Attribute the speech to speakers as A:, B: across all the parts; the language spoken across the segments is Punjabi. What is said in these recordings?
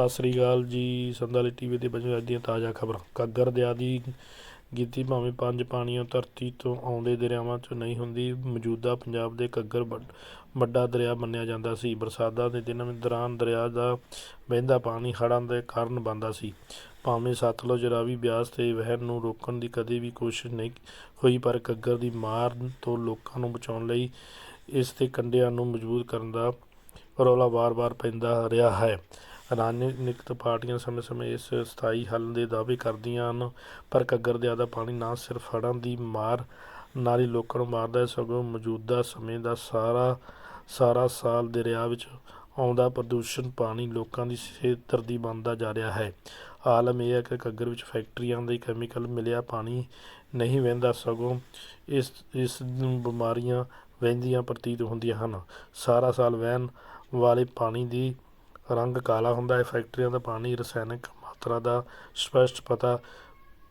A: ਸਤਿ ਸ੍ਰੀ ਅਕਾਲ ਜੀ ਸੰਦਾਲੀ ਟੀਵੀ ਦੇ ਵਜੋਂ ਅੱਜ ਦੀਆਂ ਤਾਜ਼ਾ ਖਬਰਾਂ। ਘੱਗਰ ਦਰਿਆ ਦੀ ਗਿਣਤੀ ਭਾਵੇਂ ਪੰਜ ਪਾਣੀਆਂ ਧਰਤੀ ਤੋਂ ਆਉਂਦੇ ਦਰਿਆਵਾਂ 'ਚੋਂ ਨਹੀਂ ਹੁੰਦੀ, ਮੌਜੂਦਾ ਪੰਜਾਬ ਦੇ ਘੱਗਰ ਵੱਡ- ਵੱਡਾ ਦਰਿਆ ਮੰਨਿਆ ਜਾਂਦਾ ਸੀ। ਬਰਸਾਤਾਂ ਦੇ ਦਿਨਾਂ ਦੌਰਾਨ ਦਰਿਆ ਦਾ ਵਹਿੰਦਾ ਪਾਣੀ ਹੜ੍ਹਾਂ ਦੇ ਕਾਰਨ ਬਣਦਾ ਸੀ। ਭਾਵੇਂ ਸਤਲੁਜ ਰਾਵੀ ਬਿਆਸ ਤੇ ਵਹਿਣ ਨੂੰ ਰੋਕਣ ਦੀ ਕਦੇ ਵੀ ਕੋਸ਼ਿਸ਼ ਨਹੀਂ ਹੋਈ, ਪਰ ਘੱਗਰ ਦੀ ਮਾਰ ਤੋਂ ਲੋਕਾਂ ਨੂੰ ਬਚਾਉਣ ਲਈ ਇਸ ਦੇ ਕੰਢਿਆਂ ਨੂੰ ਮਜ਼ਬੂਤ ਕਰਨ ਦਾ ਰੌਲਾ ਵਾਰ-ਵਾਰ ਪੈਂਦਾ ਰਿਹਾ ਹੈ। ਰਾਜਨੀਤਿਕ ਪਾਰਟੀਆਂ ਸਮੇਂ-ਸਮੇਂ ਇਸ ਸਥਾਈ ਹੱਲ ਦੇ ਦਾਅਵੇ ਕਰਦੀਆਂ ਹਨ, ਪਰ ਘੱਗਰ ਦਰਿਆ ਦਾ ਪਾਣੀ ਨਾ ਸਿਰਫ ਹੜ੍ਹਾਂ ਦੀ ਮਾਰ ਨਾਲ ਹੀ ਲੋਕਾਂ ਨੂੰ ਮਾਰਦਾ ਹੈ ਸਗੋਂ ਮੌਜੂਦਾ ਸਮੇਂ ਦਾ ਸਾਰਾ ਸਾਰਾ ਸਾਲ ਦਰਿਆ ਵਿੱਚ ਆਉਂਦਾ ਪ੍ਰਦੂਸ਼ਣ ਪਾਣੀ ਲੋਕਾਂ ਦੀ ਸਿਹਤ ਦਰਦੀ ਬਣਦਾ ਜਾ ਰਿਹਾ ਹੈ। ਆਲਮ ਇਹ ਹੈ ਕਿ ਘੱਗਰ ਵਿੱਚ ਫੈਕਟਰੀਆਂ ਦੇ ਕੈਮੀਕਲ ਮਿਲਿਆ, ਪਾਣੀ ਨਹੀਂ ਵਹਿੰਦਾ, ਸਗੋਂ ਇਸ ਇਸ ਨੂੰ ਬਿਮਾਰੀਆਂ ਵਹਿੰਦੀਆਂ ਪ੍ਰਤੀਤ ਹੁੰਦੀਆਂ ਹਨ। ਸਾਰਾ ਸਾਲ ਵਹਿਣ ਵਾਲੇ ਪਾਣੀ ਦੀ ਰੰਗ ਕਾਲਾ ਹੁੰਦਾ ਹੈ। ਫੈਕਟਰੀਆਂ ਦਾ ਪਾਣੀ ਰਸਾਇਣਕ ਮਾਤਰਾ ਦਾ ਸਪਸ਼ਟ ਪਤਾ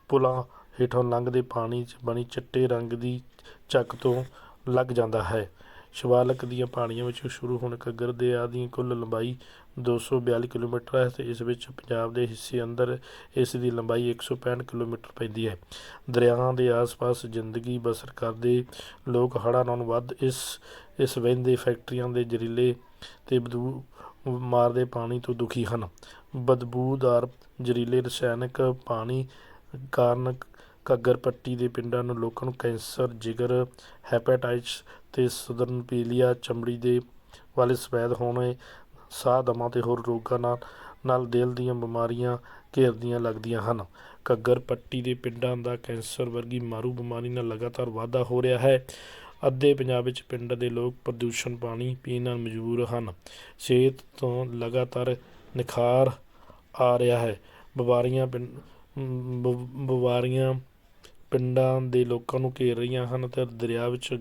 A: ਪੁਲਾਂ ਹੇਠੋਂ ਲੰਘਦੇ ਪਾਣੀ 'ਚ ਬਣੀ ਚਿੱਟੇ ਰੰਗ ਦੀ ਝੱਗ ਤੋਂ ਲੱਗ ਜਾਂਦਾ ਹੈ। ਸ਼ਿਵਾਲਕ ਦੀਆਂ ਪਹਾੜੀਆਂ ਵਿੱਚੋਂ ਸ਼ੁਰੂ ਹੋਣ ਘੱਗਰ ਦਰਿਆ ਦੀ ਕੁੱਲ ਲੰਬਾਈ 242 ਕਿਲੋਮੀਟਰ ਹੈ ਤੇ ਇਸ ਵਿੱਚ ਪੰਜਾਬ ਦੇ ਹਿੱਸੇ ਅੰਦਰ ਇਸ ਦੀ ਲੰਬਾਈ 165 ਕਿਲੋਮੀਟਰ ਪੈਂਦੀ ਹੈ। ਦਰਿਆਵਾਂ ਦੇ ਆਸ-ਪਾਸ ਜ਼ਿੰਦਗੀ ਬਸਰ ਕਰਦੇ ਲੋਕ ਹੜ੍ਹਾਂ ਨਾਲੋਂ ਵੱਧ ਇਸ ਇਸ ਵਹਿੰਦੇ ਫੈਕਟਰੀਆਂ ਦੇ ਜ਼ਹਿਰੀਲੇ ਤੇ ਬਦੂ ਮਾਰਦੇ ਪਾਣੀ ਤੋਂ ਦੁਖੀ ਹਨ। ਬਦਬੂਦਾਰ ਜ਼ਹਿਰੀਲੇ ਰਸਾਇਣਕ ਪਾਣੀ ਕਾਰਨ ਘੱਗਰ ਪੱਟੀ ਦੇ ਪਿੰਡਾਂ ਨੂੰ ਲੋਕਾਂ ਨੂੰ ਕੈਂਸਰ, ਜਿਗਰ, ਹੈਪੇਟਾਈਟਸ ਅਤੇ ਸਦਰਨਪੀਲੀਆ ਚਮੜੀ ਦੇ ਵਾਲੇ ਸਫੈਦ ਹੋਣੇ ਸਾਹ ਦਮਾ ਤੇ ਹੋਰ ਰੋਗਾਂ ਨਾਲ ਨਾਲ ਦਿਲ ਦੀਆਂ ਬਿਮਾਰੀਆਂ ਘੇਰਦੀਆਂ ਲੱਗਦੀਆਂ ਹਨ। ਘੱਗਰ ਪੱਟੀ ਦੇ ਪਿੰਡਾਂ ਦਾ ਕੈਂਸਰ ਵਰਗੀ ਮਾਰੂ ਬਿਮਾਰੀ ਨਾਲ ਲਗਾਤਾਰ ਵਾਧਾ ਹੋ ਰਿਹਾ ਹੈ। ਅੱਧੇ ਪੰਜਾਬ ਵਿੱਚ ਪਿੰਡ ਦੇ ਲੋਕ ਪ੍ਰਦੂਸ਼ਣ ਪਾਣੀ ਪੀਣ ਨਾਲ ਮਜਬੂਰ ਹਨ। ਸਿਹਤ ਤੋਂ ਲਗਾਤਾਰ ਨਿਖਾਰ ਆ ਰਿਹਾ ਹੈ। ਬਿਮਾਰੀਆਂ ਪਿੰਡ ਬਿਮਾਰੀਆਂ ਪਿੰਡਾਂ ਦੇ ਲੋਕਾਂ ਨੂੰ ਘੇਰ ਰਹੀਆਂ ਹਨ ਤੇ ਦਰਿਆ ਵਿੱਚ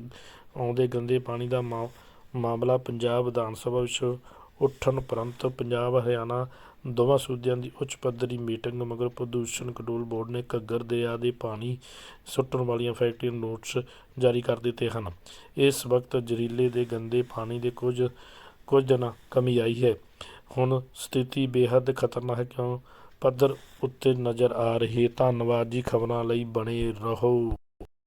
A: ਆਉਂਦੇ ਗੰਦੇ ਪਾਣੀ ਦਾ ਮਾ- ਮਾਮਲਾ ਪੰਜਾਬ ਵਿਧਾਨ ਸਭਾ ਵਿੱਚ ਉੱਠਣ ਉਪਰੰਤ ਪੰਜਾਬ, ਹਰਿਆਣਾ ਦੋਵਾਂ ਸੂਬਿਆਂ ਦੀ ਉੱਚ ਪੱਧਰੀ ਮੀਟਿੰਗ ਮਗਰੋਂ ਪ੍ਰਦੂਸ਼ਣ ਕੰਟਰੋਲ ਬੋਰਡ ਨੇ ਘੱਗਰ ਦਰਿਆ ਦੇ ਪਾਣੀ ਸੁੱਟਣ ਵਾਲੀਆਂ ਫੈਕਟਰੀਆਂ ਨੂੰ ਨੋਟਿਸ ਜਾਰੀ ਕਰ ਦਿੱਤੇ ਹਨ। ਇਸ ਵਕਤ ਜ਼ਹਿਰੀਲੇ ਦੇ ਗੰਦੇ ਪਾਣੀ ਦੇ ਕੁਝ ਕੁਝ ਦਿਨਾਂ ਕਮੀ ਆਈ ਹੈ। ਹੁਣ ਸਥਿਤੀ ਬੇਹੱਦ ਖਤਰਨਾਕ ਹੈ ਕਿਉਂ? ਪੱਧਰ ਉੱਤੇ ਨਜ਼ਰ ਆ ਰਹੀ ਹੈ। ਧੰਨਵਾਦ ਜੀ ਖਬਰਾਂ ਲਈ ਬਣੇ ਰਹੋ।